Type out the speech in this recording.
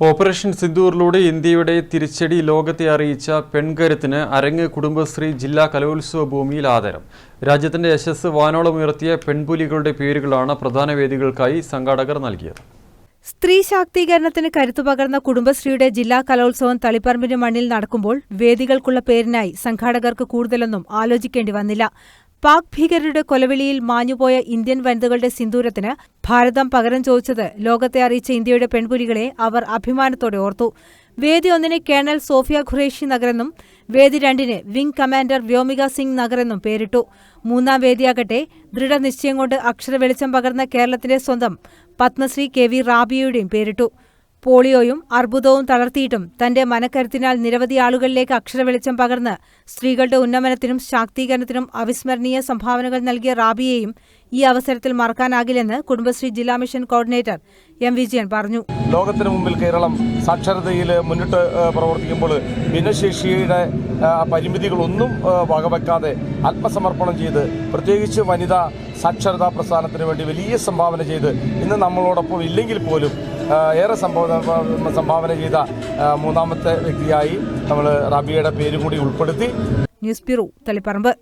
Operation സിന്ദൂറിലൂടെ ഇന്ത്യയുടെ തിരിച്ചടി ലോകത്തെ അറിയിച്ച പെൺകരുത്തിന് അരങ്ങ് കുടുംബശ്രീ ജില്ലാ കലോത്സവ ഭൂമിയിൽ ആദരം. രാജ്യത്തിന്റെ യശസ് വാനോളമുയർത്തിയ പെൺപുലികളുടെ പേരുകളാണ് പ്രധാന വേദികൾക്കായി സംഘാടകർ നൽകിയത്. സ്ത്രീ ശാക്തീകരണത്തിന് കരുത്തു പകർന്ന കുടുംബശ്രീയുടെ ജില്ലാ കലോത്സവം തളിപ്പറമ്പിന് മണ്ണിൽ നടക്കുമ്പോൾ വേദികൾക്കുള്ള പേരിനായി സംഘാടകർക്ക് കൂടുതലൊന്നും ആലോചിക്കേണ്ടി വന്നില്ല. പാക് ഭീകരരുടെ കൊലവിളിയിൽ മാഞ്ഞുപോയ ഇന്ത്യൻ വനിതകളുടെ സിന്ദൂരത്തിന് ഭാരതം പകരം ചോദിച്ചത് ലോകത്തെ അറിയിച്ച ഇന്ത്യയുടെ പെൺപുലികളെ അവർ അഭിമാനത്തോടെ ഓർത്തു. വേദി ഒന്നിന് കേണൽ സോഫിയ ഖുറേഷി നഗറെന്നും വേദി രണ്ടിന് വിംഗ് കമാൻഡർ വ്യോമിക സിംഗ് നഗറെന്നും പേരിട്ടു. മൂന്നാം വേദിയാകട്ടെ ദൃഢനിശ്ചയം കൊണ്ട് അക്ഷര വെളിച്ചം പകർന്ന കേരളത്തിന്റെ സ്വന്തം പത്മശ്രീ കെ വി റാബിയയുടെയും പേരിട്ടു. പോളിയോയും അർബുദവും തളർത്തിയിട്ടും തന്റെ മനക്കരുത്തിനാൽ നിരവധി ആളുകളിലേക്ക് അക്ഷരവെളിച്ചം പകർന്ന് സ്ത്രീകളുടെ ഉന്നമനത്തിനും ശാക്തീകരണത്തിനും അവിസ്മരണീയ സംഭാവനകൾ നൽകിയ റാബിയെയും ഈ അവസരത്തിൽ മറക്കാനാകില്ലെന്ന് കുടുംബശ്രീ ജില്ലാ മിഷൻ കോർഡിനേറ്റർ എം വിജയൻ പറഞ്ഞു. ലോകത്തിന് മുമ്പിൽ കേരളം സാക്ഷരതയിൽ മുന്നിട്ട് പ്രവർത്തിക്കുമ്പോൾ ഭിന്നശേഷിയുടെ പരിമിതികളൊന്നും വകവെക്കാതെ ആത്മസമർപ്പണം ചെയ്ത് പ്രത്യേകിച്ച് വനിതാ സാക്ഷരതാ പ്രസ്ഥാനത്തിന് വേണ്ടി വലിയ സംഭാവന ചെയ്ത് ഇന്ന് നമ്മളോടൊപ്പം ഇല്ലെങ്കിൽ പോലും ഏറെ സംഭാവന സംഭാവന ചെയ്ത മൂന്നാമത്തെ വ്യക്തിയായി നമ്മൾ റബിയുടെ പേര് കൂടി ഉൾപ്പെടുത്തി. News bureau Taliparamba.